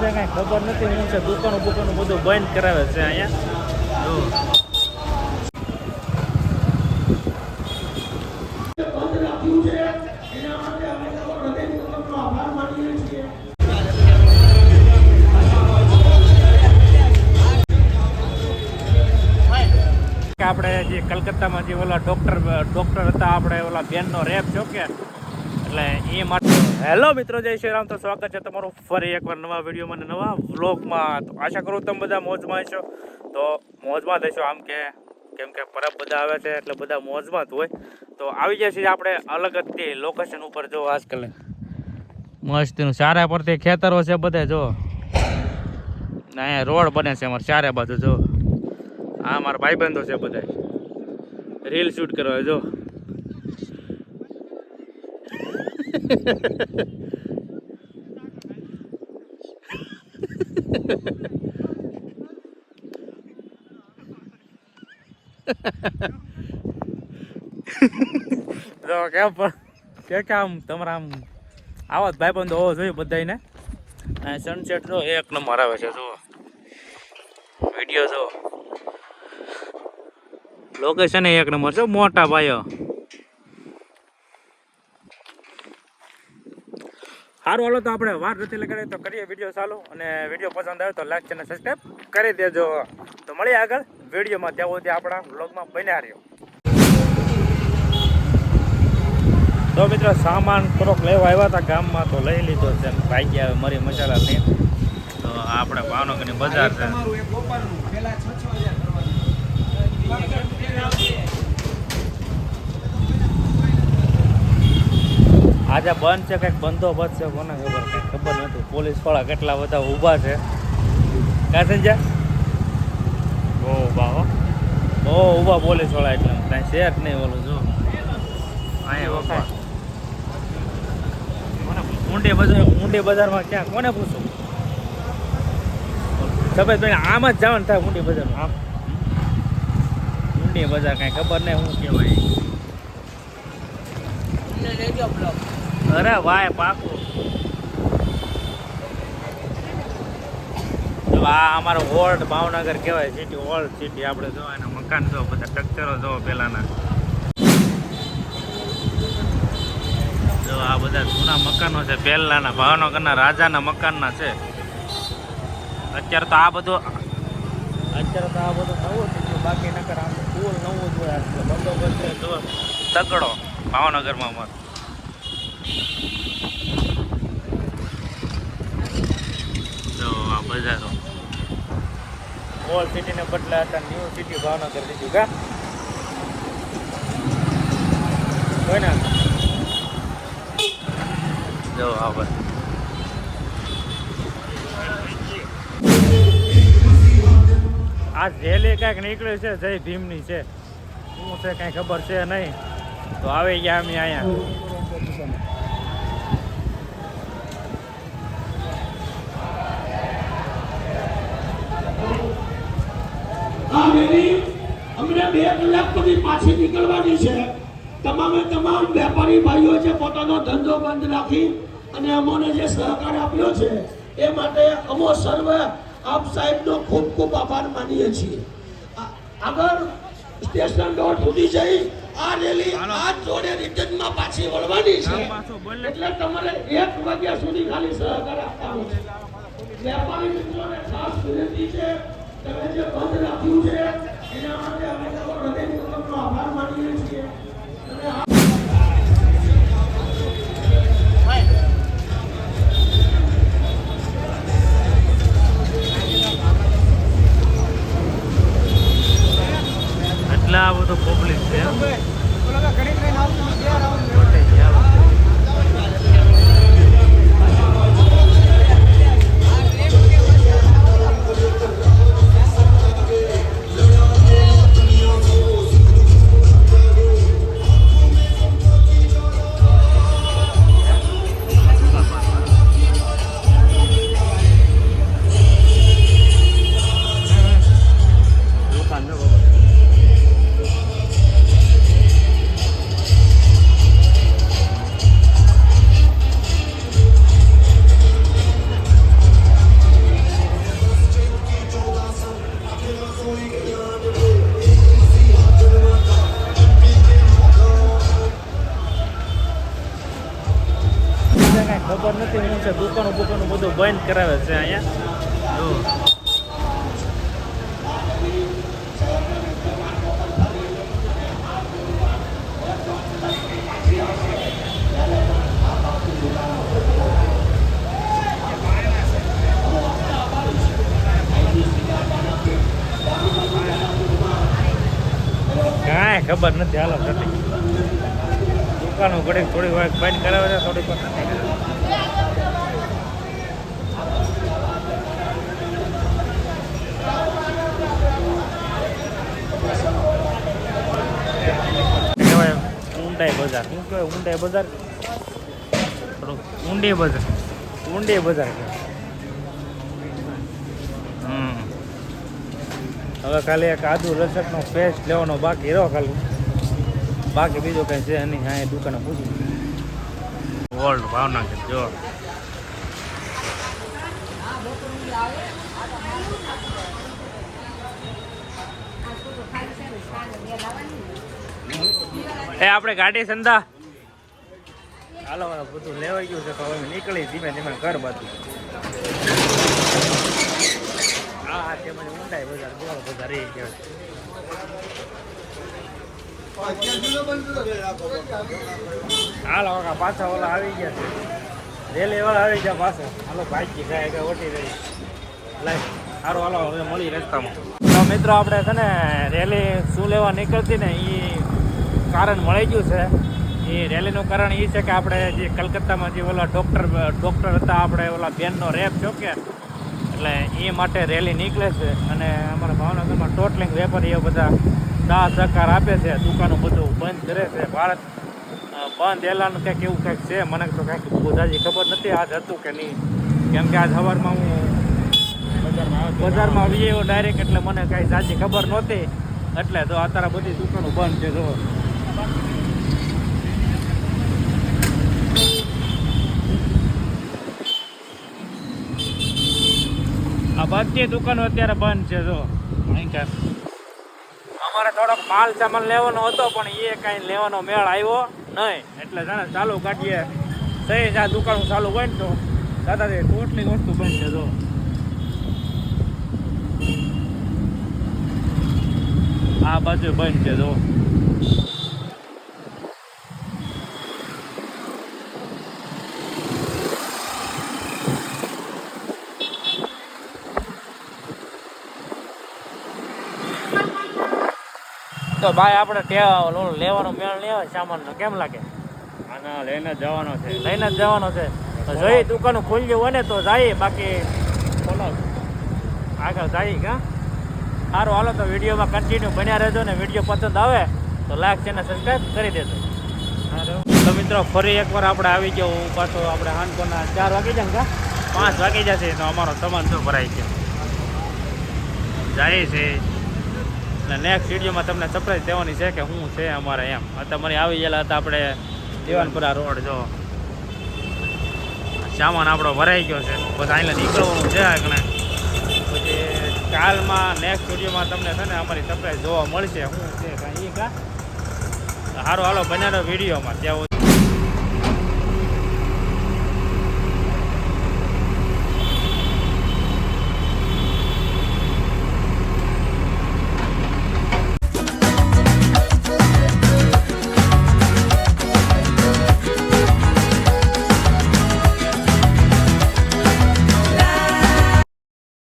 છે, કાંઈ ખબર નથી, હું છે, દુકાનો બુકાનો બધું બંધ કરાવે છે અહીંયા. જો. આપણે જે કલકત્તામાં જે ઓલા ડોક્ટર ડોક્ટર હતા, આપણે ઓલા બેનનો રેપ છો કે એટલે એ માટે હેલો મિત્રો, જય શ્રી રામ. તો સ્વાગત છે તમારું ફરી એકવાર નવા વિડીયોમાં અને નવા વ્લોગમાં. તો આશા કરું તમે બધા મોજમાં છો તો મોજમાં થશો આમ કે, કેમ કે પરબ બધા આવે છે એટલે બધા મોજમાં જ હોય. તો આવી જાય છે આપણે અલગ જ લોકેશન ઉપર જો આજકાલ. મસ્તીનું ચારે પરથી ખેતરો છે બધે, જો. ને અહીંયા રોડ બને છે અમારે ચારે બાજુ, જો. આ મારા ભાઈબંધો છે બધા. રીલ શૂટ કરવા, જો. તો કેમ કે કે આમ તમારા આમ આવા ભાઈ બંધ હોવો જોઈએ બધાને સનસેટ જો એક નંબર આવે છે, જુઓ. વીડિયો જો લોકેશન એક નંબર છે, મોટા ભાઈઓ. સારું, હાલો તો આપણે વાર નથી લગાડીએ તો કરીએ વીડિયો ચાલુ. અને વીડિયો પસંદ આવે તો લાઈક ચેનલ સબસ્ક્રાઈબ કરી દેજો. તો મળીએ આગળ વિડીયોમાં ત્યાં સુધી આપણા બ્લોગમાં બન્યા રહ્યો. તો મિત્રો, સામાન થોડોક લેવા આવ્યા હતા ગામમાં, તો લઈ લીધો છે ભાઈ ગયા મરી મસાલા લઈ તો આપણે ભાવનગરની બજાર છે તમારું એક ગોપાલનું પેલા છ છ હજાર કરવાના. આજે બંધ છે કંઈક બંદોબસ્ત છે કોને ખબર કંઈ ખબર નથી. પોલીસવાળા કેટલા બધા ઊભા છે. કાં સંજય બહુ ઊભા હો. બહુ ઊભા પોલીસવાળા એટલે કાંઈ છે જ નહીં ઓલું જો. અહીંયા વખા ઊંડે બજાર ઊંડે બજારમાં ક્યાં? કોને પૂછું? સફેદભાઈ આમ જ જવાનું થાય ઊંડી બજારમાં. આમ. ઊંડી બજાર કાંઈ ખબર નહીં શું કહેવાય. અરે ભાઈ પાકું. જો આ અમારો વોર્ડ ભાવનગર કહેવાય સિટી વોર્ડ સિટી આપણે જો એના મકાન જો, બધા સ્ટ્રક્ચરો જો પેલાના. જો આ બધા જૂના મકાનો છે, પહેલાના, ભાવનગરના રાજાના મકાનના છે. અત્યારે તો આ બધું અત્યારે તો આ બધું નવું થઈ ગયું બાકી આમ ફૂલ નવું જ હોય બંદોબસ્ત તગડો, ભાવનગરમાં અમારે. જો આ બજારો. ઓલ્ડ સિટીને બદલે હતા ન્યૂ સિટી ભાવનગર દીધું કા? હોય ને? જો આ આ જેલે કાંઈક નીકળ્યું છે જય ભીમની છે. શું છે કાંઈ ખબર છે નહીં? તો આવી ગયા અમે અહીંયા. આ અમને બે કલાક પછી પાછી નીકળવાની છે. તમામે તમામ વેપારી ભાઈઓ છે પોતાનો ધંધો બંધ રાખી અને અમોને જે સહકાર આપ્યો છે એ માટે અમો સર્વે આપ સાહેબનો ખૂબ ખૂબ આભાર માનીએ છીએ. આગળ સ્ટેશન રોડ સુધી જઈ આ રેલી આ જોડે રિટર્નમાં પાછી વળવાની છે. એટલે તમારે એક વાગ્યા સુધી ખાલી સહકાર આપવાનો છે. વેપારી મિત્રોને ખાસ વિનંતી છે તમે જે બંધ રાખ્યું છે એટલે બધું પબ્લિક છે. કરાવે છે અહીંયા. કાંઈ ખબર નથી, હાલો દુકાનો ઘડીક થોડી વાર બંધ કરાવે છે, થોડીક વાર નથી કરાવે. કહેવાય ઊંડાઈ બજાર. શું કહેવાય ઊંડાઈ બજાર થોડુંક ઊંડી બજાર. ઊંડી બજાર હમ. હવે ખાલી એક આદુ લસણનો પેસ્ટ લેવાનો બાકી રહ્યો ખાલી. બાકી બીજું કંઈ છે નહીં. હા, એ દુકાને પૂછ્યું વર્લ્ડ ભાવના છે, જો. એ આપણે ગાડી સંધા હાલો બધું લેવાઈ ગયું છે, તો હવે નીકળી ધીમે ધીમે ઘર બધું હા હા ઊંડાઈ બજાર ગોળ બજાર એ કહેવાય હાલો પાછા ઓલા આવી ગયા છે. રેલી વાળા આવી ગયા પાછા. હાલો ભાઈ જાય કે ઓટી રહી. લાઈ સારું હાલો, હવે મળી રસ્તામાં. મિત્રો, આપણે છે ને, રેલી શું લેવા નીકળતી ને એ કારણ મળી ગયું છે. એ રેલીનું કારણ એ છે કે આપણે જે કલકત્તામાં જે ઓલા ડૉક્ટર ડૉક્ટર હતા, આપણે ઓલા બેનનો રેપ છો કે, એટલે એ માટે રેલી નીકળે છે અને અમારા ભાવનગરમાં ટોટલિંગ વેપારીઓ બધા દાહ સહકાર આપે છે, દુકાનો બધું બંધ કરે છે. ભારત બંધ એલાન કંઈક એવું કંઈક છે, મને તો કંઈક બહુ જાજી ખબર નથી આજ હતું કે નહીં. કેમ કે આજ સવારમાં હું બજારમાં આવી ગયો ડાયરેક્ટ એટલે મને કાંઈ સાચી ખબર નહોતી. એટલે તો અત્યારે બધી દુકાનો બંધ છે જો આ બધી દુકાનો અત્યારે બંધ છે, જો. અમારે થોડોક માલ સામાન લેવાનો હતો, પણ એ કાંઈ લેવાનો મેળ આવ્યો નહીં. એટલે જાણે ચાલુ કાઢીએ. સહી આ દુકાન ચાલુ હોય ને તો. દાદાજી ટોટલી વસ્તુ બંધ છે, જો. આ બાજુ બંધ છે, જો. તો ભાઈ આપણે લેવાનો મેળ આવે સામાનનો. કેમ લાગે? આના લઈને જવાનો છે. લઈને જ જવાનો છે. તો જોઈ દુકાન ખુલ્લી હોય ને તો જઈએ બાકી બોલો આગળ જઈએ કા સારું હાલો તો વિડીયોમાં કન્ટિન્યુ બન્યા રહેજો ને વીડિયો પસંદ આવે તો લાઈક ચેનલ સબસ્ક્રાઈબ કરી દેજો. તો મિત્રો ફરી એકવાર આપણે આવી ગયો હું પાછો આપણે હાનકોના ચાર વાગી જાય કા? પાંચ વાગી જશે તો અમારો સામાન તો ભરાય છે. જાય છે એટલે નેક્સ્ટ વિડીયોમાં તમને સરપ્રાઈઝ દેવાની છે કે શું છે અમારે એમ. અત્યારે આવી ગયેલા હતા આપણે દેવાનપુરા રોડ, જો. સામાન આપણો ભરાઈ ગયો છે. બસ અહીંયા નીકળવાનું છે આગળ. પછી કાલમાં નેક્સ્ટ વિડીયોમાં તમને છે ને અમારી સરપ્રાઈઝ જોવા મળશે. શું છે કાંઈ કા? સારું હાલો, બનાવ્યો વિડીયોમાં ત્યાં